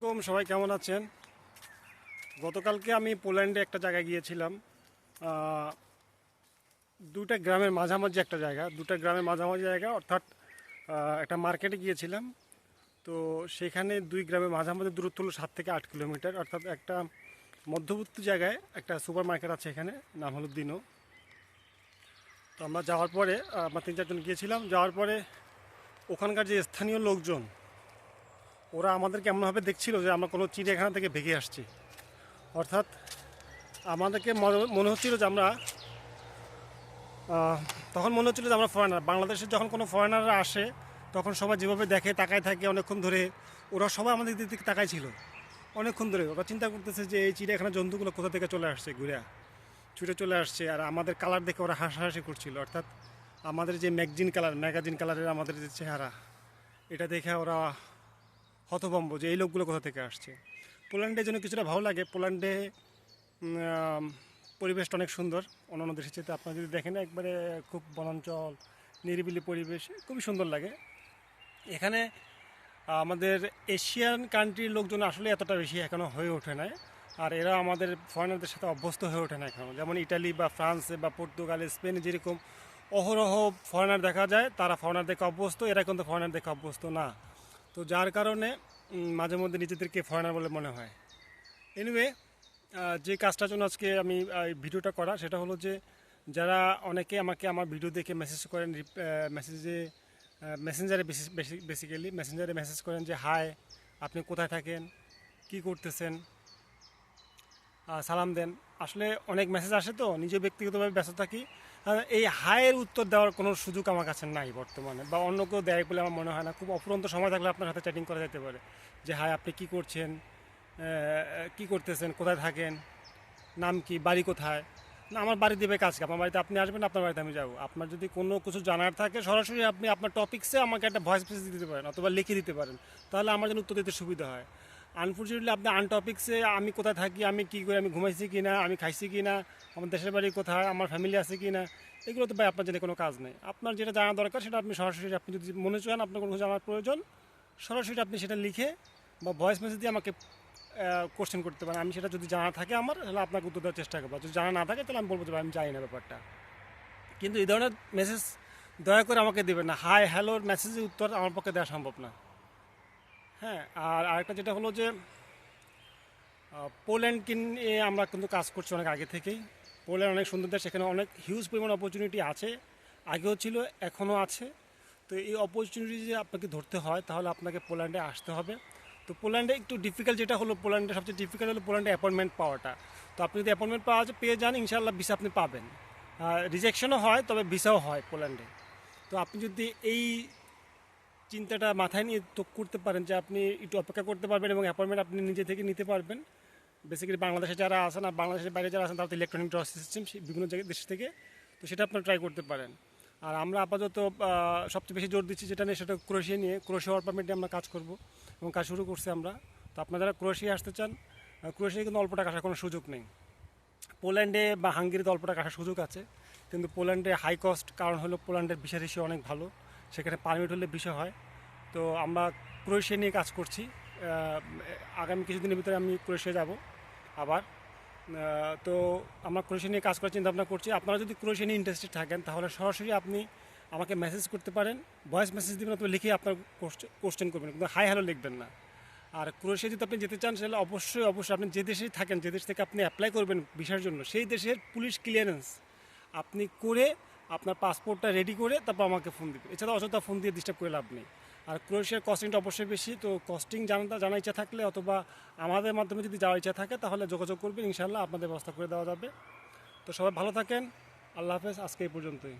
আসসালামাইকুম সবাই কেমন আছেন? গতকালকে আমি পোল্যান্ডে একটা জায়গায় গিয়েছিলাম। দুটা গ্রামের মাঝামাঝি একটা জায়গা, দুটা গ্রামের মাঝামাঝি জায়গা, অর্থাৎ একটা মার্কেটে গিয়েছিলাম। তো সেখানে দুই গ্রামের মাঝামাঝি দূরত্ব হলো সাত থেকে আট কিলোমিটার, অর্থাৎ একটা মধ্যবর্তী জায়গায় একটা সুপার মার্কেট আছে এখানে, নাম হলো দিনো। তো আমরা যাওয়ার পরে আমরা তিন চারজন গিয়েছিলাম। যাওয়ার পরে ওখানকার যে স্থানীয় লোকজন ওরা আমাদেরকে এমনভাবে দেখছিল যে আমরা কোনো চিড়িয়াখানা থেকে ভেঙে আসছি। অর্থাৎ আমাদেরকে মনে- হচ্ছিল যে আমরা তখন মনে হচ্ছিল যে আমরা ফরেনার বাংলাদেশে যখন কোনো ফরেনাররা আসে, তখন সবাই যেভাবে দেখে, তাকায় থাকে অনেকক্ষণ ধরে, ওরা সবাই আমাদের দিক তাকাই ছিল। অনেকক্ষণ ধরে ওরা চিন্তা করতেছে যে এই চিড়িয়াখানা জন্তুগুলো কোথা থেকে চলে আসছে, ঘুরে। ছুটে চলে আসছে আর আমাদের কালার দেখে ওরা হাসাহাসি করছিল। অর্থাৎ আমাদের যে ম্যাগজিন কালার ম্যাগাজিন কালারের আমাদের যে চেহারা, এটা দেখে ওরা হতভম্ব যে এই লোকগুলো কোথা থেকে আসছে। পোল্যান্ডে জন্য কিছুটা ভালো লাগে, পোল্যান্ডে পরিবেশটা অনেক সুন্দর। অন্যান্য দেশের চেয়ে আপনারা যদি দেখেন, একবারে খুব বনাঞ্চল, নিরিবিলি পরিবেশ, খুবই সুন্দর লাগে। এখানে, আমাদের এশিয়ান কান্ট্রির লোকজন আসলে এতটা বেশি এখনও হয়ে ওঠে না আর এরা আমাদের ফরেনারদের সাথে অভ্যস্ত হয়ে ওঠে না এখনও যেমন ইটালি বা ফ্রান্সে বা পর্তুগালে, স্পেনে যেরকম অহরহ ফরেনার দেখা যায়, তারা ফরেনার দেখে অভ্যস্ত, এরা কিন্তু ফরেনার দেখে অভ্যস্ত না। তো যার কারণে মাঝে মধ্যে নিজেদেরকে ফরেনার বলে মনে হয়। এনিওয়ে যে কাজটার জন্য আজকে আমি ভিডিওটা করা, সেটা হলো যে, যারা অনেকে আমাকে আমার ভিডিও দেখে মেসেজ করেন মেসেজে মেসেঞ্জারে বেসিক্যালি মেসেঞ্জারে মেসেজ করেন যে হাই আপনি কোথায় থাকেন? কি করতেছেন? সালাম দেন। আসলে অনেক মেসেজ আসে তো, নিজে ব্যক্তিগতভাবে ব্যস্ত থাকি। এই হায়ের উত্তর দেওয়ার কোনো সুযোগ আমার কাছে নাই বর্তমানে, বা অন্য কেউ দেয় বলে আমার মনে হয় না। খুব অফুরন্ত সময় থাকলে আপনার সাথে চ্যাটিং করা যেতে পারে। যে, হায়, আপনি কি করছেন? কি করতেছেন? কোথায় থাকেন? নাম কি? বাড়ি কোথায়? না, আমার বাড়ি দেবে কাজকে আমার বাড়িতে আপনি আসবেন, আপনার বাড়িতে আমি যাব। আপনার যদি কোনো কিছু জানার থাকে, সরাসরি আপনি আপনার টপিক্সে আমাকে একটা ভয়েস মেসেজ দিতে পারেন অথবা লিখে দিতে পারেন। তাহলে আমার জন্য উত্তর দিতে সুবিধা হয়। আনফর্চুনেটলি আপনি আনটপিক্সে আমি কোথায় থাকি, আমি কী করে, আমি ঘুমাইছি কি না আমি খাইছি কি না আমার দেশের বাড়ি কোথায়, আমার ফ্যামিলি আছে কি না এগুলো তো ভাই আপনার জন্য কোনো কাজ নেই। আপনার যেটা জানা দরকার, সেটা আপনি সরাসরি আপনি যদি মনে চান আপনার কোনো জানার প্রয়োজন, সরাসরি আপনি সেটা লিখে বা ভয়েস মেসেজ দিয়ে আমাকে কোশ্চেন করতে পারেন। আমি সেটা যদি জানা থাকে আমার, তাহলে আপনাকে উত্তর দেওয়ার চেষ্টা করব। যদি জানা না থাকে, তাহলে আমি বলব যে আমি জানি না ব্যাপারটা। কিন্তু এই ধরনের মেসেজ দয়া করে আমাকে দেবেন না। হাই হ্যালোর মেসেজের উত্তর আমার পক্ষে দেওয়া সম্ভব না। হ্যাঁ আর আরেকটা যেটা হলো যে আহ, পোল্যান্ডকে নিয়ে আমরা কিন্তু কাজ করছি অনেক আগে থেকেই। পোল্যান্ড অনেক সুন্দর দেশ সেখানে অনেক হিউজ পরিমাণ অপরচুনিটি আছে আগেও ছিল এখনও আছে। তো এই অপরচুনিটি যদি আপনাকে ধরতে হয় তাহলে আপনাকে পোল্যান্ডে আসতে হবে। তো পোল্যান্ডে একটু ডিফিকাল্ট যেটা হলো পোল্যান্ডে সবচেয়ে ডিফিকাল্ট হলো পোল্যান্ডে অ্যাপয়েন্টমেন্ট পাওয়াটা। তো আপনি যদি অ্যাপয়েন্টমেন্ট পাওয়া যায় পেয়ে যান ইনশাল্লাহ ভিসা আপনি পাবেন। রিজেকশনও হয় তবে ভিসাও হয় পোল্যান্ডে তো আপনি যদি এই চিন্তাটা মাথায় নিয়ে তো করতে পারেন যে আপনি একটু অপেক্ষা করতে পারবেন এবং অ্যাপয়েন্টমেন্ট আপনি নিজে থেকে নিতে পারবেন। বেসিক্যালি বাংলাদেশে যারা আছেন আর বাংলাদেশের বাইরে যারা আছেন তারা তো ইলেকট্রনিক ড্র সিস্টেম বিভিন্ন জায়গায় দেশ থেকে, তো সেটা আপনারা ট্রাই করতে পারেন। আর আমরা আপাতত সবচেয়ে বেশি জোর দিচ্ছি যেটা নিয়ে সেটা ক্রোশিয়া নিয়ে। ক্রোশিয়া ওয়ার্ক পারমিটে আমরা কাজ করব এবং কাজ শুরু করছি আমরা। তো আপনারা যারা ক্রোশিয়া আসতে চান ক্রোশিয়া কিন্তু অল্প টাকা আসার কোনো সুযোগ নেই। পোল্যান্ডে বা হাঙ্গেরিতে অল্প টাকা আসার সুযোগ আছে। কিন্তু পোল্যান্ডে হাই কস্ট কারণ হলো পোল্যান্ডের ভিসা হিসেবে অনেক ভালো। সেখানে পারমিট হলে বিষয় হয়। তো আমরা ক্রোয়েশিয়া নিয়ে কাজ করছি। আগামী কিছুদিনের ভিতরে আমি ক্রোয়েশিয়া যাব আবার। তো আমরা ক্রোয়েশিয়া নিয়ে কাজ করার চিন্তা ভাবনা করছি। আপনারা যদি ক্রোয়েশিয়া নিয়ে ইন্টারেস্টেড থাকেন, তাহলে সরাসরি আপনি আমাকে মেসেজ করতে পারেন। ভয়েস মেসেজ দিবেন অথবা লিখে আপনার কোশ্চেন করবেন। কিন্তু হাই হ্যালো লিখবেন না। আর ক্রোয়েশিয়া যদি আপনি যেতে চান তাহলে অবশ্যই অবশ্যই আপনি যে দেশেই থাকেন, যে দেশ থেকে আপনি অ্যাপ্লাই করবেন ভিসার জন্য, সেই দেশের পুলিশ ক্লিয়ারেন্স আপনি করে আপনার পাসপোর্টটা রেডি করে তারপর আমাকে ফোন দিবে। এছাড়া অযথা ফোন দিয়ে ডিস্টার্ব করে লাভ নেই। আর ক্রোয়েশিয়ার কস্টিংটা অবশ্যই বেশি, তো কস্টিং জানাটা জানা ইচ্ছা থাকলে অথবা আমাদের মাধ্যমে যদি যাওয়ার ইচ্ছা থাকে, তাহলে যোগাযোগ করবেন ইনশাল্লাহ আপনাদের ব্যবস্থা করে দেওয়া যাবে। তো সবাই ভালো থাকেন, আল্লাহ হাফেজ, আজকে এই পর্যন্তই।